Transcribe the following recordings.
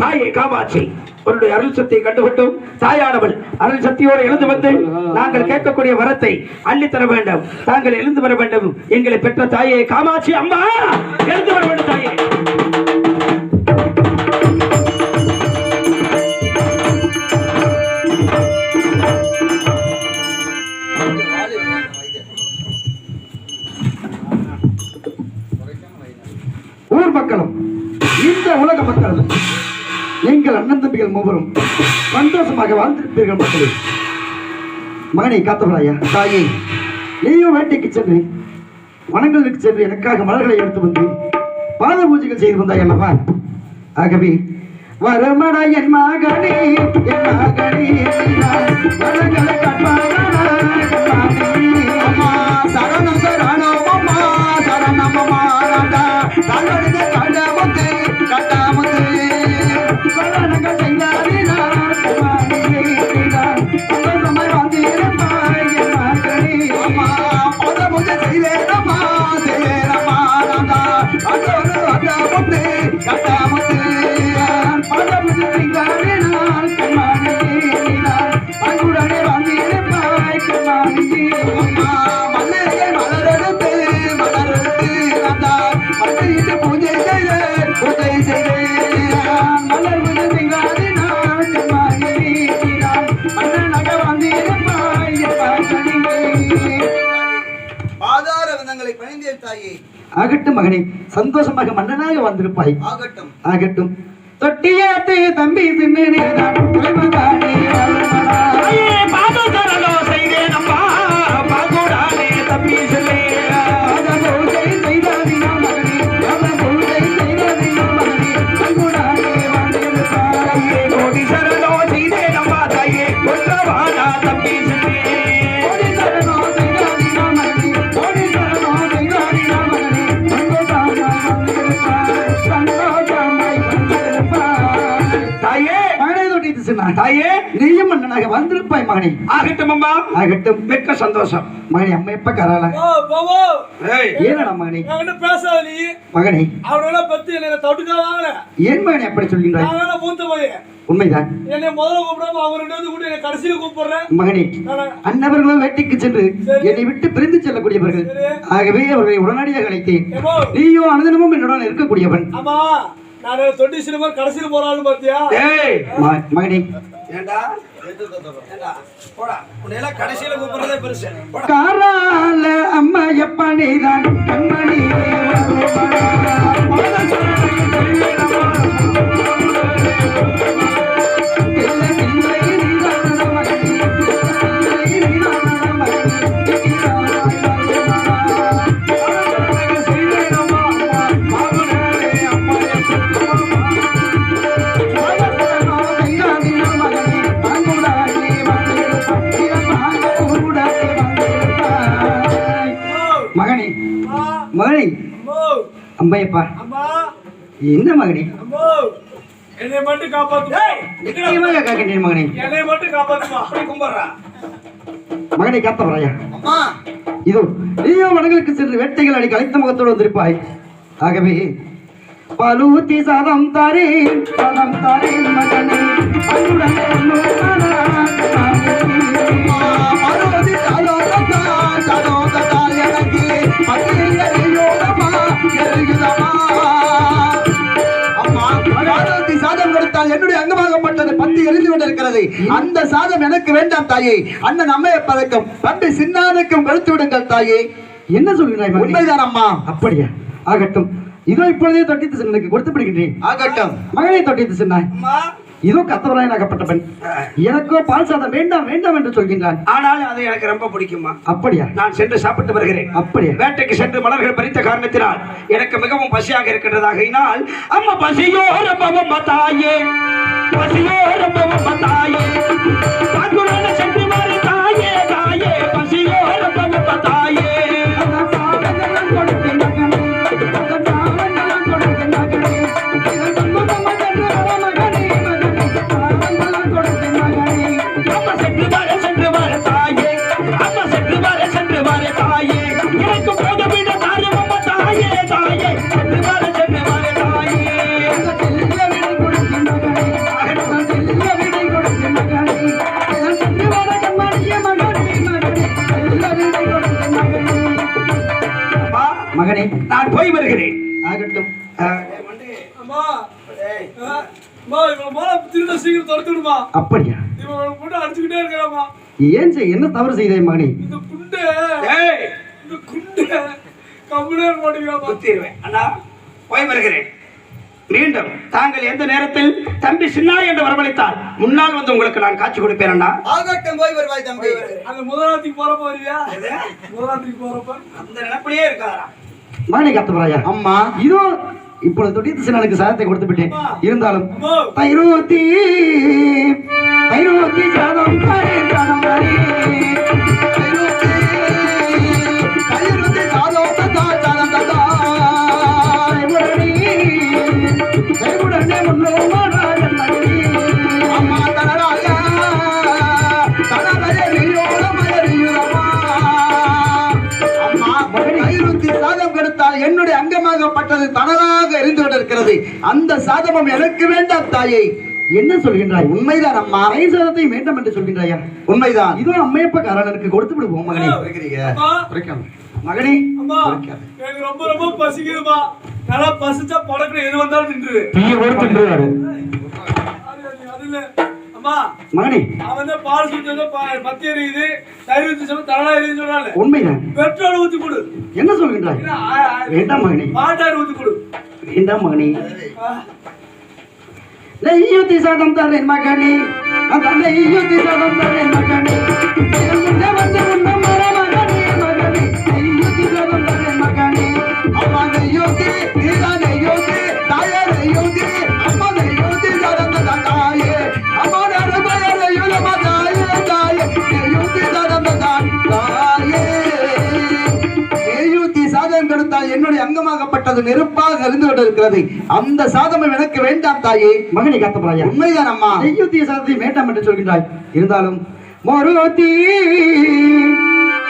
தாயை காமாட்சி உன்னுடைய அருள் சக்தியை கண்டுவிட்டோம் தாயானவள். அருள் சக்தியோடு எழுந்து வந்து நாங்கள் கேட்கக்கூடிய வரத்தை அள்ளித்தர வேண்டும். தாங்கள் எழுந்து வர வேண்டும். எங்களை பெற்ற தாயை காமாட்சி அம்மா எழுந்து வர வேண்டும். ஊர் மக்களும் இந்த உலக மக்களும் எங்கள் அண்ணன் தம்பிகள் மூவரும் சந்தோஷமாக வாழ்ந்திருப்பீர்கள் மக்களே. மகனை காத்தவராயா தாயே நீயும் வேட்டைக்கு சென்று வனங்களுக்கு சென்று எனக்காக மலர்களை எடுத்து வந்து பாத பூஜைகள் செய்து வந்தாய் அல்லவா ஆகவே வரமட என் மகனே என் மகனே நான் வளங்களை அம்மா சரணம் சரணம் அம்மா சரணம் அம்மா மகனே சந்தோஷமாக மன்னனாக வந்திருப்பாய். ஆகட்டும். ஆகட்டும். தொட்டியாத்து தம்பி தாயே நீயும் மன்னனாக வந்திருப்பாய் மகனே. ஆகட்டும் அம்மா. ஆகட்டும். மிக்க சந்தோஷம். மகனே அம்மா எப்ப. ஏய், ஏனடா மகனே? பேசாத நீ. மகனே. அவனெல்லாம் பத்தி என்னை தவிட்டுக்கா வாங்கல ஏன் மகனே அப்படி சொல்கின்றாய்? நான் வேணா மூத்த பையன் உண்மைதான். என்னை முதல்ல கூப்பிடாம அவங்க ரெண்டு வந்து கூட என்னை கடைசியில கூப்பிடுறேன். மகனே அன்னவர்களும் வேட்டைக்கு சென்று. என்னை விட்டு பிரிந்து செல்லக்கூடியவர்கள். ஆகவே அவர்களை உடனடியாக அழைத்தேன். நீயும் அனுதினமும் என்னுடன் இருக்கக்கூடியவன். ஆமா நான் தொட்டி சினிமா கடைசியில போறான்னு பாத்தியா ஏய், ம- மகனே ஏண்டா? ஏண்டா? போடா. உன்னையெல்லாம் கடைசியில கூப்பிடுறதே பெருசு. காரால அம்மா எப்ப நீதான் கண்மணி என்ன மகனே? அம்மோ என்னை மட்டும் காக்கின்றேன் மகனே என்னை மட்டும் காப்பாத்துமா? போய் கும்பிடுறா. மகனை காத்தவராயா அம்மா. இதோ நீயோ வனங்களுக்கு சென்று வேட்டைகள் அடி கலைத்த முகத்தோடு வந்திருப்பாய். ஆகவே பலூத்தி சாதம் தாரேன் சாதம் தாரேன் மகனே. அந்த சாதம் எனக்கு வேண்டாம் தாயே. அண்ணன் அம்மைய பதக்கம் தம்பி சின்னானுக்கும் கொடுத்து விடுங்கள் தாயே. என்ன சொல்கிறாய் உண்மைதான் அம்மா. அப்படியா? ஆகட்டும். இதோ இப்பொழுதே தொட்டித்து சின்னனுக்கு கொடுத்து விடுகின்றேன். ஆகட்டும். மகனை தொட்டித்து சின்னாய் அம்மா, இதோ கத்தவராயனாகப்பட்ட பெண் எனக்கோ பால் சாதம் வேண்டாம் வேண்டாம் என்று சொல்கின்றான். ஆனாலும் அது எனக்கு ரொம்ப பிடிக்குமா அப்படியா? நான் சென்று சாப்பிட்டு வருகிறேன். அப்படியா? வேட்டைக்கு சென்று மலர்கள் பறித்த காரணத்தினால் எனக்கு மிகவும் பசியாக இருக்கின்றதாகையினால் அம்மா பசியோ தாயே. தாயே பாக்குறோட சென்று தாயே பசியோ ரொம்ப தாயே என்ன தவறு செய்தேன் மகனே? இந்த குண்டு இந்த குண்டு இருக்க மாட்டேங்கிறாமா குத்திடுவேன் அண்ணா போய் வருகிறேன். மீண்டும் தாங்கள் எந்த நேரத்தில் தம்பி சின்னா என்று வரவழைத்தால் முன்னால் வந்து உங்களுக்கு நான் காட்சி கொடுப்பேன் அண்ணா. ஆகட்டும் போய் வருவாய் தம்பி. அந்த முதலாத்திக்கு போறப்ப வரியா முதலாத்திக்கு போறப்ப? அந்த நினைப்பிலேயே இருக்காரா மகனை காத்தவராயா அம்மா. இதோ இப்பொழுது தொட்டியத்து சின்னனுக்கு சாதத்தை கொடுத்து விட்டேன். இருந்தாலும் அம்மா. தைரோத்தி தைரோத்தி சாதம் சாதம் தந்தா சாதம் தந்தா என்னுடைய அங்கமாகப்பட்டது தனராக எரிந்து கொண்டிருக்கிறது. அந்த சாதமும் எனக்கு வேண்டாம் தாயை. என்ன சொல்கின்றாய்? உண்மைதான் அம்மா. தை சாதத்தை வேண்டாம் என்று சொல்கின்றாயா? உண்மைதான். இதோ அம்மையப்ப காரனுக்கு கொடுத்து விடுவோம் மகனே. குறைக்காம. மகனே. அம்மா. எனக்கு ரொம்ப ரொம்ப பசிக்குதுமா நல்லா பசிச்சா படக்குல எது வந்தாலும் நின்றுது தீய கொடுத்துருவாரு அம்மா மகனே. அவன் தான் பால் சுட்டு பத்தி எரியுது தயிர் ஊத்தி சொன்னா தலா எரியுது சொன்னால உண்மைதான் பெட்ரோல் ஊத்தி கொடு. என்ன சொல்கின்றாய்? வேண்டாம் மகனே. பாட்டார் ஊத்தி கொடு. வேண்டாம் மகனே. ஆ. நெய்யுத்தி சாதம் தரேன் மகனே. அந்த நெய்யுத்தி சாதம் தரேன் மகனே. வந்து நெய்யுத்தி சாதம் தரேன் மகனே. அம்மா நெய்யோதி நீலா நெய்யோதி என்னுடைய அங்கமாகப்பட்டது நெருப்பாக இருந்து கொண்டிருக்கிறது. அந்த சாதம் எனக்கு வேண்டாம் தாயே. மகனை காத்தப்படாயா உண்மைதான் அம்மா நெய்யுத்தி சாதத்தை வேண்டாம் என்று சொல்கின்றாய். இருந்தாலும் மொருத்தி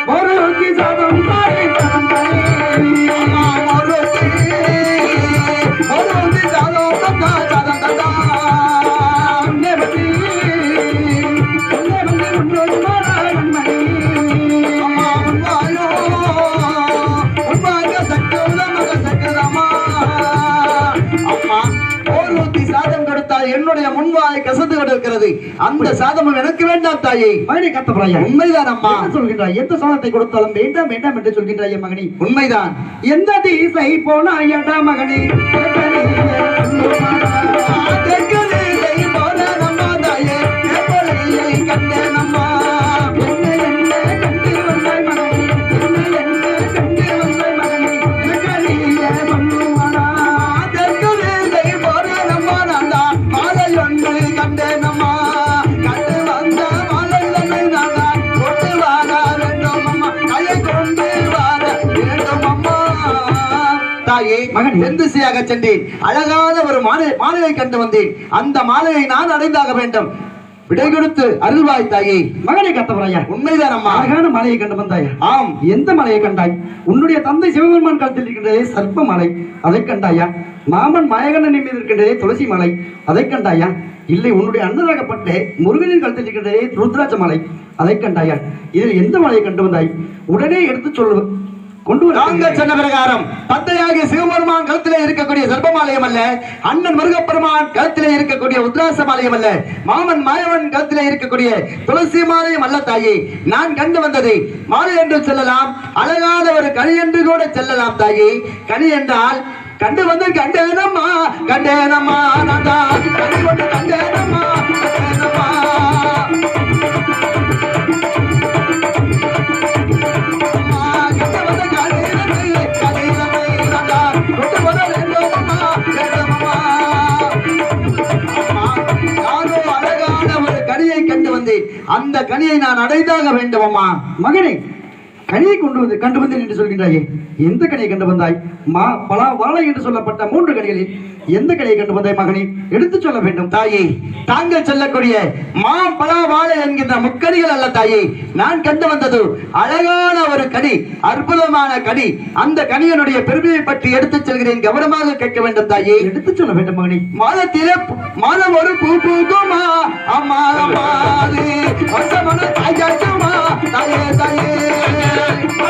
மொருத்தி சாதம் தரேன் முன்வாய் கசந்து கொண்டிருக்கிறது அந்த சாதமும் எனக்கு வேண்டாம் தாயே. மகனை காத்தப்படாயா? உண்மைதான் அம்மா. என்ன சொல்கின்றாய்? எந்த சாதத்தை கொடுத்தாலும் வேண்டாம் வேண்டாம் என்று சொல்கின்றாய் மகனே. உண்மைதான். எந்த தீசை போனாயடா மகனே? தாயே மகனே. தென் திசையாக சென்றேன். அழகான ஒரு மாலை மாலையை கண்டு வந்தேன். அந்த மாலையை நான் அடைந்தாக வேண்டும். விடை கொடுத்து அருள்வாய் தாயே. மகனை காத்தவராயா உண்மைதான் அம்மா. அழகான மலையை கண்டு வந்தாயா? ஆம். எந்த மலையை கண்டாய்? உன்னுடைய தந்தை சிவபெருமான் காலத்தில் இருக்கின்றதே சர்ப்ப மலை. அதை கண்டாயா? மாமன் மாயகண்ணன் மீது இருக்கின்றதே துளசி மலை. அதை கண்டாயா? இல்லை உன்னுடைய அண்ணனாகப்பட்ட முருகனின் காலத்தில் இருக்கின்றதே ருத்ராட்ச மலை. அதை கண்டாயா? இதில் எந்த மலையை கண்டு வந்தாய்? உடனே எடுத்து சொல்லு நாங்கள் சொன்ன பிரகாரம் தந்தையாகிய சிவபெருமான் கழுத்திலே இருக்கக்கூடிய சர்ப்பமாலயம் அல்ல அண்ணன் முருகப்பெருமான் கழுத்திலே இருக்கக்கூடிய உத்ராசமாலயம் அல்ல மாமன் மாயவன் கழுத்திலே இருக்கக்கூடிய துளசி மாலயம் அல்ல தாயே. நான் கண்டு வந்தது மாலை என்று சொல்லலாம் அழகான ஒரு கனி என்று கூட செல்லலாம் தாயே. கனி என்றால் கண்டு வந்து கண்டேனம்மா கண்டேனம்மா நான் கண்டு வந்து கண்டேனம்மா கண்டேனம்மா. அந்த கனியை நான் அடைந்தாக வேண்டுமம்மா. மகனே கனியை கொண்டு வந்து கண்டு வந்தேன் என்று சொல்கின்றாயே. எந்த கனியை கண்டு வந்தாய்? மா பலா வாழை என்று சொல்லப்பட்ட மூன்று கனிகளில் எந்த கனியை கண்டு வந்தாய் மகனே? எடுத்துச் சொல்ல வேண்டும். தாயே தாங்கள் சொல்லக்கூடிய மா பலா வாழை என்கின்ற முக்கணிகள் அல்ல தாயே. நான் கண்டு வந்தது அழகான ஒரு கனி அற்புதமான கனி. அந்த கனியனுடைய பெருமையை பற்றி எடுத்துச் செல்கிறேன். கவனமாக கேட்க வேண்டும் தாயே. எடுத்துச் சொல்ல வேண்டும் மகனே. மாதத்திலே மாதம் ஒரு பூ பூக்குமா? அம்மா தாயாச்சுமா தாயே தாயே. மலர்தரு பூக்குமா,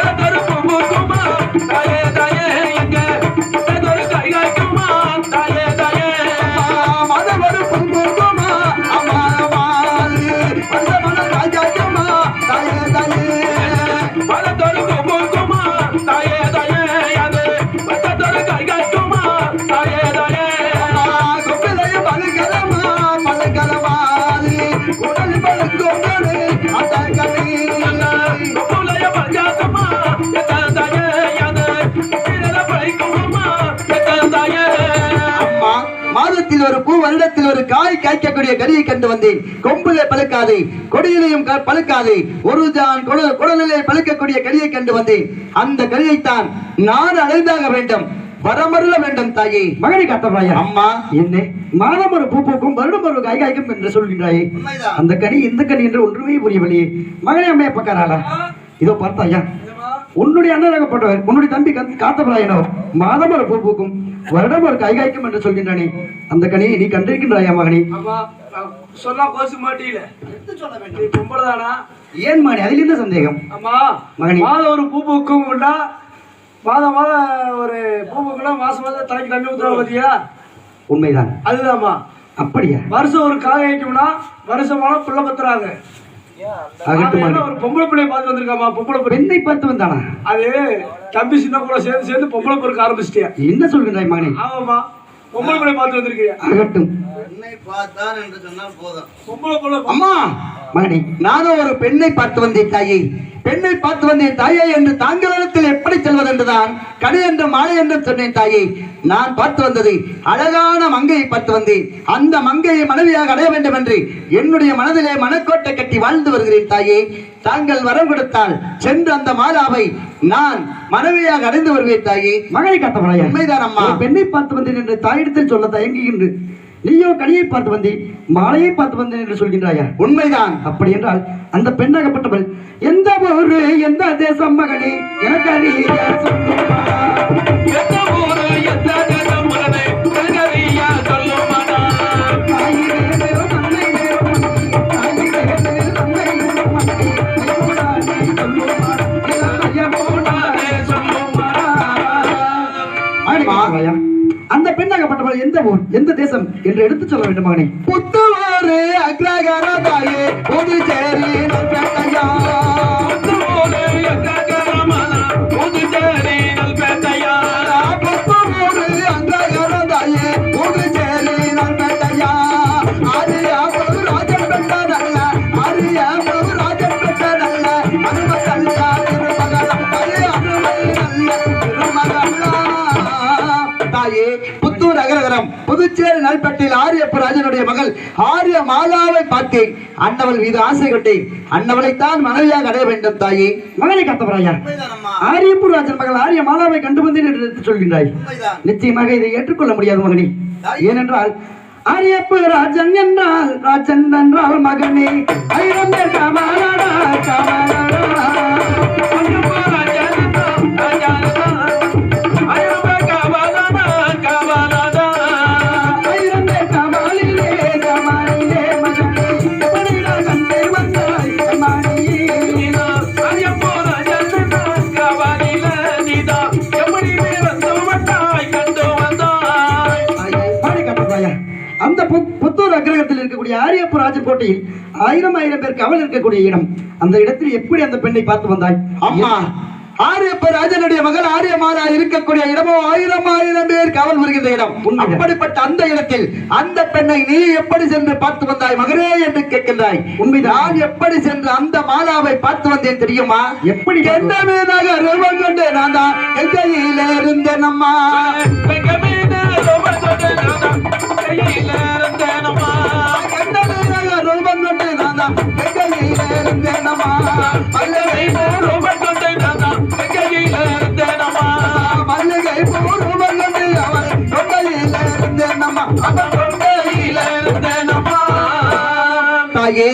வருடத்தில் ஒரு காய் காய்க்கக்கூடிய கனியை கண்டு வந்தேன். கொம்பிலே பழுக்காது கொடியிலையும் பழுக்காது ஒரு ஜான் குட- குடலிலே பழுக்கக்கூடிய கனியை கண்டு வந்தேன். அந்த கனியைத்தான் நான் அடைந்தாக வேண்டும். வரமருள வேண்டும் தாயே. மகனை காத்தவராயா? அம்மா. என்ன மாதம் ஒரு பூ பூக்கும் வருடம் ஒரு காய் காய்க்கும் என்று சொல்கின்றாயே. அந்த கனி எந்த கனி என்று ஒன்றுமே புரியவில்லையே. மகனே அம்மைய பக்காராளா இதோ பார்த்தாயா? உன்னுடைய அண்ணனாகப்பட்டவர் உன்னுடைய தம்பி கத்- காத்தவராயனவர் மாதம் ஒரு பூ பூக்கும் வருடம் ஒரு காய் காய்க்கும் என்று சொல்கின்றானே. அந்த கனியை நீ கண்டிருக்கின்றாயா மகனே? சொன்னா கோச்சு மாட்டீல நீ பொம்பளை தானா ஏன் மகனே? அதில் என்ன சந்தேகம்? ஆமா மகனே. மாதம் ஒரு பூ பூக்கும் உண்டா? மாதம் மாதம் ஒரு பூ பூக்குனா மாசம் மாதம் தலைக்கு தண்ணி ஊத்துறோம் பாத்தியா? உண்மைதான். அதுதாம்மா. அப்படியா? வருஷம் ஒரு காய் வைக்கும்னா வருஷமான பிள்ளை பத்துறாங்க. என்ன ஒரு பொம்பளை பிள்ளைய பார்த்து வந்திருக்காமா? பொம்பளை பெண்ணை பார்த்து வந்தானா? அது தம்பி சின்ன கூட சேர்ந்து சேர்ந்து பொம்பளை பிறக்க ஆரம்பிச்சிட்டியா? என்ன சொல்கின்றாய் மகனே? ஆமாமா பொம்பளை பிள்ளை பார்த்து வந்திருக்கியா ஆகட்டும் பொம்பளை பிள்ளை அம்மா மகனே நானும் ஒரு பெண்ணை பார்த்து வந்தேன் தாயே. பெண்ணை பார்த்து வந்தேன் தாயே என்று தாங்களிடத்தில் எப்படி செல்வதென்றுதான் கடை என்று மாலை என்று சொன்னேன் தாயே. நான் பார்த்து வந்தது அழகான மங்கையை பார்த்து வந்தேன். அந்த மங்கையை மனைவியாக அடைய வேண்டும் என்று என்னுடைய மனதிலே மனக்கோட்டை கட்டி வாழ்ந்து வருகிறேன் தாயே. தாங்கள் வரம் கொடுத்தால் சென்று அந்த மாலாவை நான் மனைவியாக அடைந்து வருவேன் தாயே. மகனை காத்தவராயா? உண்மைதான் அம்மா. பெண்ணை பார்த்து வந்தேன் என்று தாயிடத்தில் சொல்ல தயங்குகின்று. நீயோ கனியை பார்த்து வந்தேன் மாலையை பார்த்து வந்தேன் என்று சொல்கின்றாயா உண்மைதான் அப்படி என்றால் அந்த பெண்ணாகப்பட்டவள் எந்த ஊரு எந்த தேசம் மகனே எனக்கு அறிய. எந்த ஊரு, எந்த தேசம் சொல்லுமா, இளம் ஐயனோடாதே சொல்லுமா. மகனே காத்தவராயா, அந்த பெண்ணாகப்பட்டவள் எந்த ஊர் எந்த தேசம் என்று எடுத்துச் சொல்ல வேண்டும் மகனே புத்தவாறு அக்ரகர தாயே புதுச்சேரி புதுச்சேரி நல்பட்டில் ஆரியப்ப ராஜனுடைய மகள் ஆரிய மாலாவை பார்த்தேன். அன்னவள் மீது ஆசை கொண்டேன் அன்னவளைத்தான் மனைவியாக அடைய வேண்டும் தாயே. மகனை காத்தவராயா ஆரியப்பூர் ராஜன் மகள் ஆரிய மாலாவை கண்டு வந்தேன் என்று எடுத்துச் சொல்கின்றாய். நிச்சயமாக இதை ஏற்றுக்கொள்ள முடியாது மகனே. ஏனென்றால் ஆரியப்பு ராஜன் என்றால் ராஜன் என்றால் மகனே. ஆயிரம் பேர் காவலாடா இருக்கக்கூடிய ஆரியப்பு ராஜன் கோட்டையில் ஆயிரம் ஆயிரம் பேர் கவல் இருக்கக்கூடிய இடம். அந்த இடத்தில் எப்படி அந்த பெண்ணை பார்த்து வந்தாய்? அம்மா. ஆரியப்ப ராஜனுடைய மகள் ஆரியமாலா இருக்கக்கூடிய இடமோ ஆயிரம் ஆயிரம் பேர் காவல் வருகின்ற இடம். அப்படிப்பட்ட அந்த இடத்தில் அந்த பெண்ணை நீ எப்படி சென்று பார்த்து வந்தாய் மகனே என்று கேட்கின்றாய். நான் எப்படி சென்று அந்த மாலாவை பார்த்து வந்தேன் தெரியுமா? எப்படி எந்த மீதாக ரூபம் கொண்டு நான் தான். கையில இருந்தேன் அம்மா. வெங்கமீன தாயே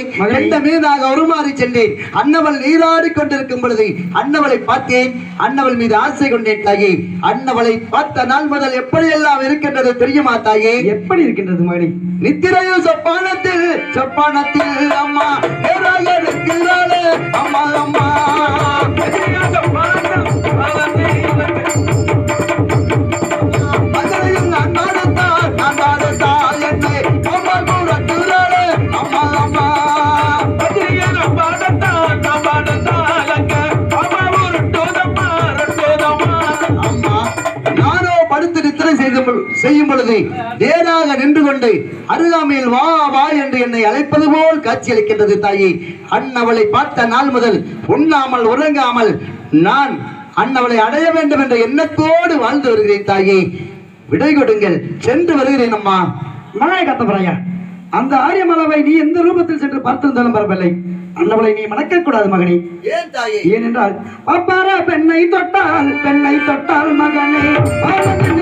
மீதாக உருமாறி சென்றேன். அன்னவள் நீராடி கொண்டிருக்கும் பொழுது அன்னவளை பார்த்தேன். அன்னவள் மீது ஆசை கொண்டேன் தாயே. அன்னவளை பார்த்த நாள் முதல் எப்படியெல்லாம் இருக்கின்றது தெரியுமா தாயே? எப்படி இருக்கின்றது மகனே? நித்திரையும் சொப்பானத்தில் சொப்பானத்தில் அம்மா இருக்கிறாளே அம்மா அம்மா. பொழுது நேராக நின்று கொண்டு அருகாமையில் வா வா என்று என்னை அழைப்பது போல் காட்சியளிக்கின்றது தாயே. அன்னவளை பார்த்த நாள் முதல் உண்ணாமல் உறங்காமல் நான் அன்னவளை அடைய வேண்டும் என்ற எண்ணத்தோடு வாழ்ந்து வருகிறேன் தாயே. விடை கொடுங்கள் சென்று வருகிறேன் அம்மா. மழை காத்தவராயா அந்த ஆரியமலவை நீ எந்த ரூபத்தில் சென்று பார்த்திருந்தாலும் பரவாயில்லை. அன்னவளை நீ மணக்க கூடாது மகனே. ஏன் தாயே? ஏனென்றால் அப்பார பெண்ணை தொட்டால் பெண்ணை தொட்டால் மகனே. பாவத்தின்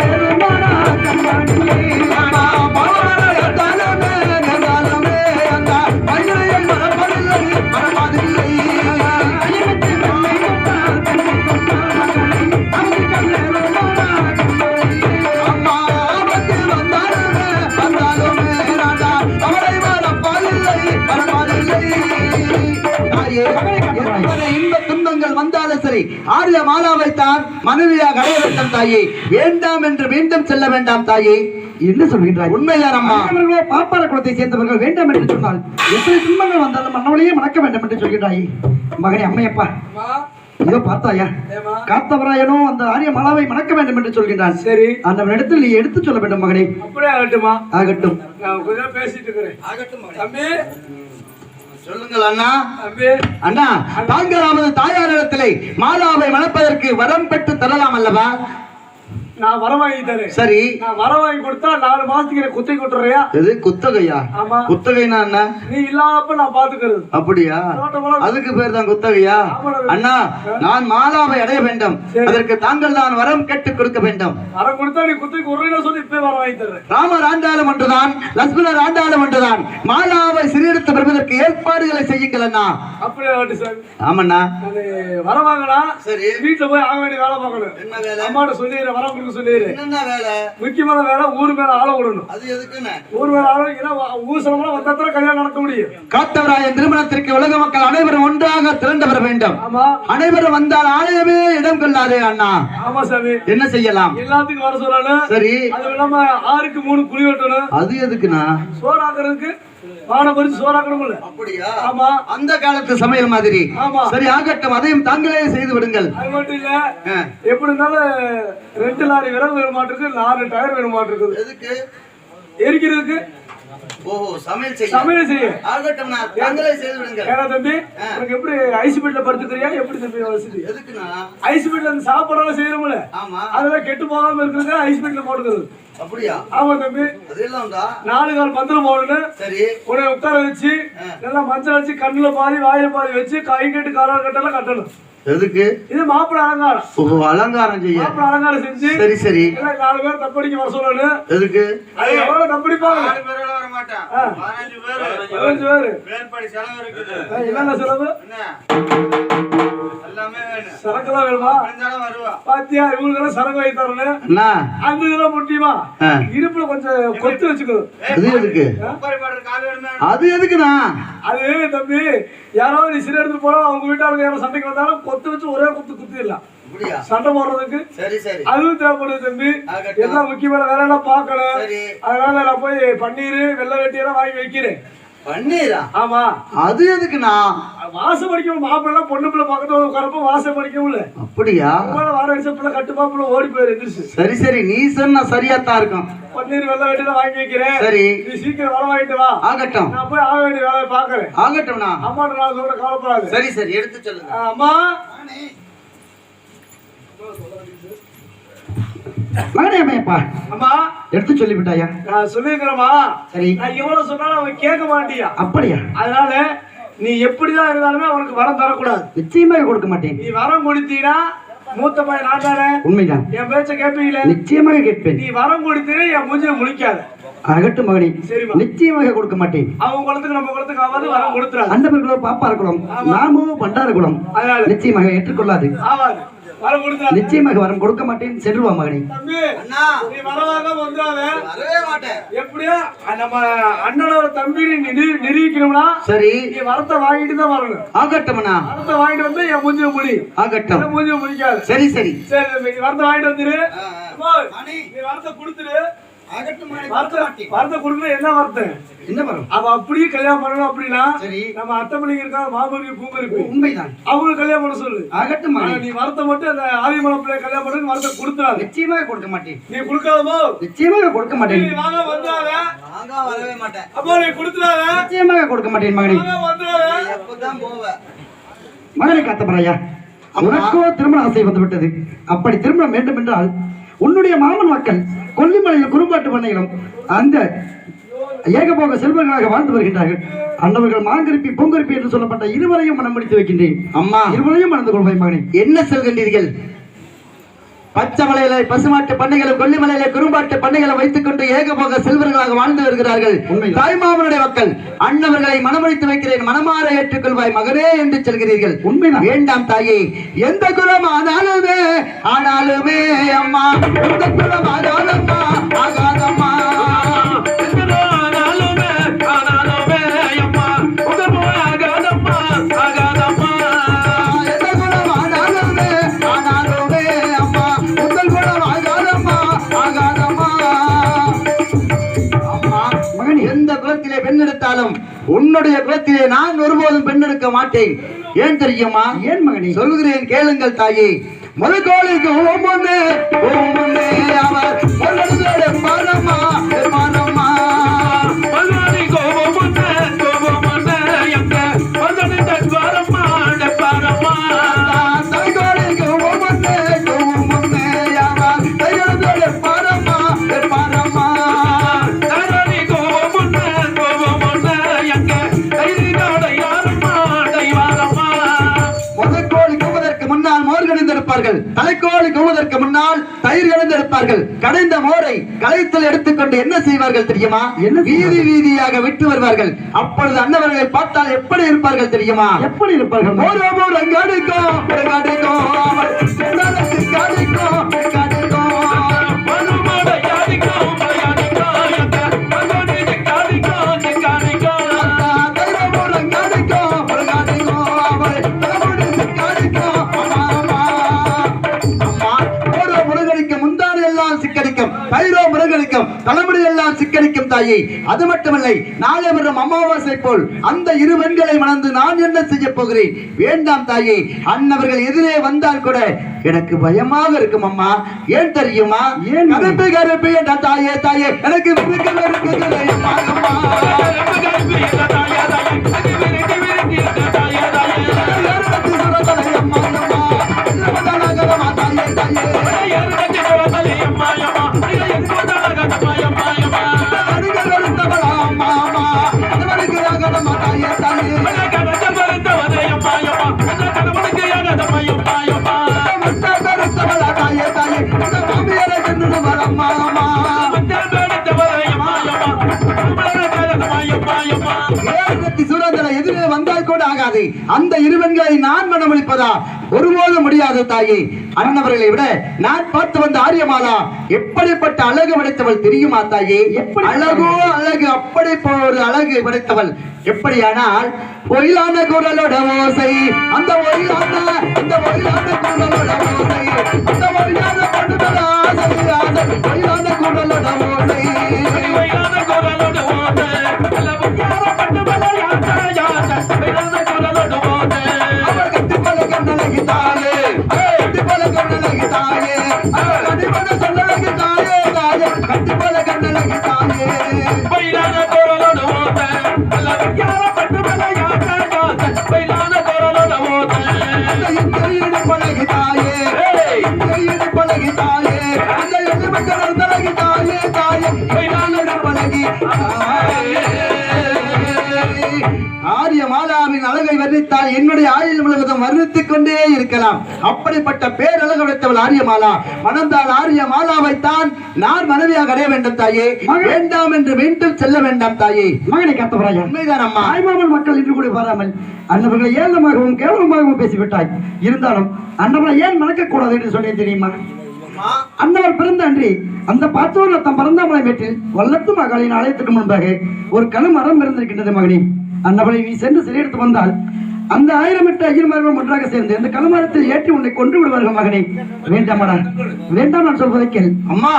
மனைவியாக அடைய வேண்டும் தாயே வேண்டாம் என்று மீண்டும் செல்ல வேண்டாம் தாயே. என்ன சொல்கின்றாய்? உண்மைதான் அம்மா பாப்பார குலத்தை சேர்ந்தவர்கள் வேண்டாம் என்று சொன்னால் எத்தனை துன்பங்கள் வந்தாலும் அண்ணவளையே மணக்க வேண்டும் என்று சொல்கின்றாய். மகனே அம்மையப்பா. இதோ பார்த்தாயா? காத்தவராயனோ அந்த ஆரிய மலாவை மணக்க வேண்டும் என்று சொல்கின்றான். சரி. அந்த இடத்தில் நீ எடுத்து சொல்ல வேண்டும் மகனே. அப்படியே ஆகட்டுமா ஆகட்டும். நான் பேசிட்டு இருக்கிறேன். தம்பி. சொல்லுங்கள் அண்ணா. அண்ணா அண்ணா தாங்களாமது தாயாரிடத்திலே மாலாவை மணப்பதற்கு வரம் பெற்று தரலாம் அல்லவா? நான் வர வாங்கி தரேன் சரி. நான் வர வாங்கி கொடுத்தா நாலு மாசத்துக்கு எனக்கு குத்தை கொட்டுறியா? இது குத்தகையா? ஆமா. குத்தகைனா என்ன? நீ இல்லாம நான் பாத்துக்கிறது அப்படியா? அதுக்கு பேர் தான் குத்தகையா அண்ணா நான் மாலாவை அடைய வேண்டும். அதற்கு தாங்கள் தான் வரம் கேட்டு கொடுக்க வேண்டும். வரம் கொடுத்தா நீ குத்தை கொடுறீன்னு சொல்லி இப்பவே வர வாங்கி தர்றேன். ராமர் ஆண்டாளும் ஒன்றுதான் லட்சுமணர் ஆண்டாளும் ஒன்றுதான். மாலாவை சிறியெடுத்து பெறுவதற்கு ஏற்பாடுகளை செய்யுங்கள் அண்ணா. அப்படியே ஆமண்ணா. நானு வர வாங்கினா சரி. வீட்டுல போய் ஆக வேண்டிய வேலை பார்க்கணும். என்ன வேலை? அம்மாட்ட சொல்லிடுறேன் வர சொல்லிடுறேன் என்னென்ன வேலை? முக்கியமான வேலை ஊர் மேல ஆள விடணும். அது எதுக்குன்னு? ஊர் மேல ஆள ஊர் கல்யாணம் நடக்க முடியும். காத்தவராயன் திருமணத்திற்கு உலக மக்கள் அனைவரும் ஒன்றாக திரண்டு வர வேண்டும். ஆமா. அனைவரும் வந்தால் ஆலயமே இடம் கொள்ளாதே அண்ணா. ஆமா சாமி. என்ன செய்யலாம்? எல்லாத்துக்கும் வர சொல்லணும். சரி. அது இல்லாம ஆறுக்கு மூணு குழி வெட்டணும். அது எதுக்குண்ணா? சோறு ஆக்குறதுக்கு பானை பறிச்சு சோறு ஆக்கணும்ல அப்படியா? ஆமா. அந்த காலத்து சமையல் மாதிரி. சரி ஆகட்டும் அதையும் தாங்களே செய்து விடுங்கள். அது மட்டும் இல்ல. எப்படி இருந்தாலும் ரெண்டு லாரி விறகு வேணும் மாட்டிருக்கு நாலு டயர் வேணும் எதுக்கு? எரிக்கிறதுக்கு. ஓஹோ சமையல் செய்ய. சமையல் செய்ய. ஆகட்டும் தாங்களே செய்து விடுங்கள். ஏன்னா தம்பி உனக்கு எப்படி ஐஸ் பெட்ல படுத்துக்கிறியா எப்படி தம்பி வசதி? எதுக்குண்ணா? ஐஸ் பெட்ல அந்த சாப்பாடெல்லாம் செய்யறோம்ல ஆமா. அதெல்லாம் கெட்டு போகாம இருக்கிறது ஐஸ் பெட்ல போட்டுக்கிறது. அப்படியா? ஆமா தம்பி. அதெல்லாம் தான் நாலு கால் பந்தல் போடணும் சரி. உன்னை உட்கார வச்சு நல்லா மஞ்சள் வச்சு கண்ணுல பாதி வாயில பாதி வச்சு கை கட்டு கட்டெல்லாம் கட்டணும். எதுக்கு? இது மாப்பிள்ளை அலங்காரம். அலங்காரம் செய்ய. மாப்பிள்ளை அலங்காரம் செஞ்சு சரி சரி. நாலு பேர் தப்படிக்க வர சொல்லணும். எதுக்கு? அது எவ்வளவு தப்படிப்பாங்க? ஆ. பதினஞ்சு பேரு. ஆ, என்னென்ன செலவு? சரக்குலாம் வேணுமா. பாத்தியா இவங்களுக்கு சரக்கு வாங்கி தரணும். அண்ணா. அந்த இதெல்லாம் முடியுமா. இடுப்புல கொஞ்சம் கொத்து வச்சுக்கணும் அது எதுக்கு? அது எதுக்குண்ணா? அது தம்பி? யாராவது நீ சிறு எடுத்துட்டு போனா அவங்க வீட்டாளுங்க யாரும் சண்டைக்கு வந்தாலும் கொத்து வச்சு ஒரே குத்து குத்திடலாம். சண்டை போடுறதுக்கு. சரி சரி. அதுவும் தேவைப்படுது தம்பி. எல்லாம் முக்கியமான வேலையெல்லாம் பார்க்கணும். சரி. அதனால நான் போய் பன்னீர் வெள்ளை வெட்டியெல்லாம் வாங்கி வைக்கிறேன். பன்னீரா ஆமா. அது எதுக்குண்ணா? வாசம் படிக்கும் மாப்பிள்ளை பொண்ணு பிள்ளை பக்கத்துல உட்காரப்ப வாசம் படிக்கும்ல அப்படியா? வார அடிச்ச பிள்ளை கட்டு மாப்பிள்ளை ஓடி போயிரு எந்திரிச்சு. சரி சரி நீ சொன்னா சரியாத்தான் இருக்கும். பன்னீர் வெள்ளை வெட்டியெல்லாம் வாங்கி வைக்கிறேன். சரி. நீ சீக்கிரம் வர வாங்கிட்டு வா. ஆகட்டும். நான் போய் ஆக வேண்டிய வேலையை பாக்குறேன் ஆகட்டும்ண்ணா. அம்மாட்ட நான் சொல்ற கவலைப்படாது. சரி சரி எடுத்து சொல்லுங்க. அம்மா மகனே அம்மையப்பா அம்மா. எடுத்து சொல்லிவிட்டாயா? நான் சொல்லியிருக்கிறேம்மா சரி. நான் எவ்வளவு சொன்னாலும் அவன் கேட்க மாட்டியா? அப்படியா? அதனால நீ எப்படிதான் இருந்தாலுமே அவனுக்கு வரம் தரக்கூடாது. நிச்சயமாக கொடுக்க மாட்டேன். நீ வரம் கொடுத்தீனா மூத்த பையன் தானே? உண்மைதான். என் பேச்ச கேட்பீங்களே? நிச்சயமாக கேட்பேன். நீ வரம் கொடுத்தீனா என் மூஞ்சில முழிக்காத. அகட்டும் மகனே. நிச்சயமாக கொடுக்க மாட்டேன். அவங்க குளத்துக்கு நம்ம குளத்துக்கு ஆகாது வரம் கொடுத்துறாது. அண்டவர்களோ பாப்பார குலம் நாமோ பண்டார குலம் அதனால. நிச்சயமாக ஏற்றுக்கொள்ளாது. கொடுத்துறாது நிச்சயமாக வரம் கொடுக்க மாட்டேன். செல்வா மகனே. தம்பி நீ வரவாக வந்துடாத எப்படியோ நம்ம அண்ணனோட தம்பி நிரூபிக்கணும்னா சரி. நீ வரத்தை வாங்கிட்டு தான் வரணும். ஆகட்டும்னா வரத்தை வாங்கிட்டு வந்து என் மூஞ்சில முடி. ஆகட்டும். என் மூஞ்சில முடிக்காது. சரி சரி. சரி வரத்தை வாங்கிட்டு வந்துரு. நீ வரத்தை கொடுத்துரு. வரத்தை கொடுக்கணும் என்ன வார்த்தை? என்ன வரும்? அவ அப்படியே கல்யாணம் பண்ணணும் அப்படின்னா சரி. நம்ம அத்தை பிள்ளைங்க இருக்காங்க மாமரி பூமரிப்பு உண்மைதான். அவங்க கல்யாணம் பண்ண சொல்லு. அகட்டும் நீ வரத்தை மட்டும் அந்த ஆதிமலம் பிள்ளை கல்யாணம் பண்ணு வரத்தை கொடுத்துறாது நிச்சயமாக கொடுக்க மாட்டேன். நீ கொடுக்காதமோ? நிச்சயமாக கொடுக்க நீ மாட்டேன் வாங்க வந்துடாத அப்போ நீ கொடுத்துடாத. நிச்சயமாக கொடுக்க மாட்டேன் மகனே. வாங்க வந்துடாத மகனை காத்தப்பராயா உனக்கோ திருமண ஆசை வந்து விட்டது அப்படி திருமணம் வேண்டும் என்றால் உன்னுடைய மாமன் மக்கள் கொல்லிமலையில் குறும்பாட்டு பண்ணையிலும் அந்த ஏகபோக செல்வங்களாக வாழ்ந்து வருகின்றார்கள். அன்னவர்கள் மாங்கருப்பி பூங்கருப்பி என்று சொல்லப்பட்ட இருவரையும் மனம் முடித்து வைக்கின்றேன். அம்மா. இருவரையும் மணந்து கொள்வாய் மகனே. என்ன சொல்கின்றீர்கள்? பச்சை மலையில பசுமாட்டு பண்ணைகளும் கொல்லிமலையில குறும்பாட்டு பண்ணைகளும் வைத்துக் கொண்டு ஏகபோக செல்வர்களாக வாழ்ந்து வருகிறார்கள். தாய்மாமனுடைய மக்கள் அண்ணவர்களை மனமளித்து வைக்கிறேன் மனமாற ஏற்றுக்கொள்வாய் மகனே என்று சொல்கிறீர்கள் உண்மைதான். வேண்டாம் தாயே எந்த குலம் ஆனாலுமே ஆனாலுமே அம்மா எந்த குலம் ஆனாலும்மா ஆகாதம்மா உன்னுடைய குலத்திலே நான் ஒருபோதும் பெண் எடுக்க மாட்டேன். ஏன் தெரியுமா? ஏன் மகனே? சொல்கிறேன் கேளுங்கள் தாயே. முதற்கோளுக்கு ஓமுன்னே ஓமுன்னே அவர் மானம்மா கணிந்திருப்பார்கள் கடைந்த மோரை களைத்தில் எடுத்துக்கொண்டு என்ன செய்வார்கள் தெரியுமா? என்ன வீதி வீதியாக விட்டு வருவார்கள். அப்பொழுது அன்னவர்களை பார்த்தால் எப்படி இருப்பார்கள் தெரியுமா? எப்படி இருப்பார்கள்? மோரோ மோர் அங்காடிக்கும் அங்காடிக்கும் தலைமுடி எல்லாம் சிக்கடிக்கும் தாயே. அது மட்டுமல்லை நாளை வரும் அமாவாசை போல் அந்த இரு பெண்களை மணந்து நான் என்ன செய்ய போகிறேன்? வேண்டாம் தாயே. அண்ணவர்கள் எதிரே வந்தால் கூட எனக்கு பயமாக இருக்கும் அம்மா. ஏன் தெரியுமா? ஏன்? கருப்பு கருப்பு என்ற தாயே தாயே. எனக்கு விருக்க இருக்குது அம்மா அம்மா ஆகாது அந்த இருவன்களை நான் மனமளிப்பதா? ஒருபோதும் முடியாது தாயே. அண்ணவர்களை விட நான் பார்த்து வந்த ஆரியமாலா எப்படிப்பட்ட அழகு படைத்தவள் தெரியுமா தாயே? எப்படி? அழகோ அழகு அப்படி ஒரு அழகு படைத்தவள் எப்படியானால் ஒயிலான குரலோட ஓசை அந்த ஒயிலான அந்த ஒயிலான குரலோட ஓசை அந்த ஒயிலான நினைத்தால் என்னுடைய ஆயுள் முழுவதும் வருவித்துக் கொண்டே இருக்கலாம். அப்படிப்பட்ட பேரழகு உடைத்தவள் ஆரியமாலா. மணந்தால் ஆரியமாலாவைத்தான் நான் மனைவியாக அடைய வேண்டும் தாயே. வேண்டாம் என்று மீண்டும் செல்ல வேண்டாம் தாயே. மகனை காத்தவராயா உண்மைதான் அம்மா. தாய்மாமன் மக்கள் இன்று கூட வராமல் அன்னவர்களை ஏளனமாகவும் கேவலமாகவும் பேசிவிட்டாய். இருந்தாலும் அன்னவரை ஏன் மணக்க கூடாது என்று சொன்னேன் தெரியுமா? அன்னவர் பிறந்த அன்றி அந்த பாத்தூர் தம் பரந்தாமலை மேட்டில் வல்லத்து மகளின் ஆலயத்துக்கு முன்பாக ஒரு கணு மரம் இருந்திருக்கின்றது மகனே. அன்னபலை நீ சென்று சிறையெடுத்து வந்தால் அந்த ஆயிரம் எட்டு ஐயன்மார்களும் ஒன்றாக சேர்ந்து அந்த கலமரத்தில் ஏற்றி உன்னை கொன்று விடுவார்கள் மகனே. வேண்டாமடா வேண்டாம் நான் சொல்வதை கேள். அம்மா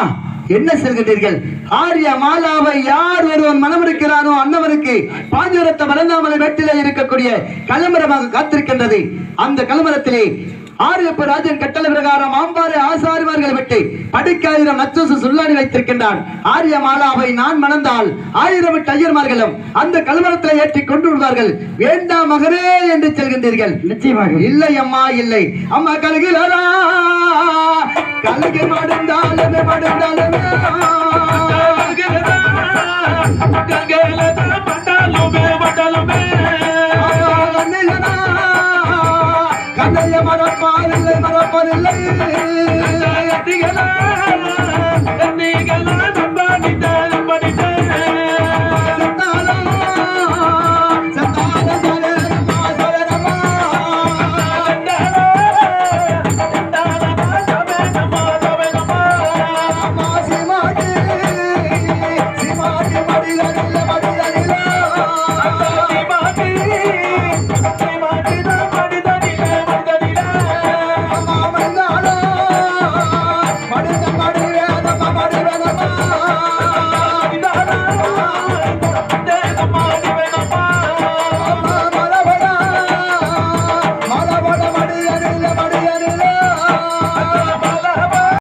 என்ன செல்கின்றீர்கள்? ஆரிய மாலாவை யார் ஒருவன் மனமிருக்கிறானோ அன்னவருக்கு பாஞ்சரத்த மறந்தாமலை வெட்டிலே இருக்கக்கூடிய கலமரமாக காத்திருக்கின்றது. அந்த கலமரத்திலே ஆரியப்ப ராஜன் கட்டளை பிரகாரம் ஆம்பாறு ஆசாரிமார்களை விட்டு படிக்காயிரம் நச்சோசு சுல்லாடி வைத்திருக்கின்றான். ஆரிய மாலாவை நான் மணந்தால் ஆயிரம் எட்டு ஐயர்மார்களும் அந்த கலமரத்திலே ஏற்றி கொண்டு விடுவார்கள் வேண்டாம் மகனே என்று செல்கின்றீர்கள். நிச்சயமாக. இல்லை அம்மா இல்லை. அம்மா கழுகிலரா கழுகு மடுந்தாலுமே மடுந்தாலுமே கண்ணைய மறப்பதில்லை சத்தாலம்,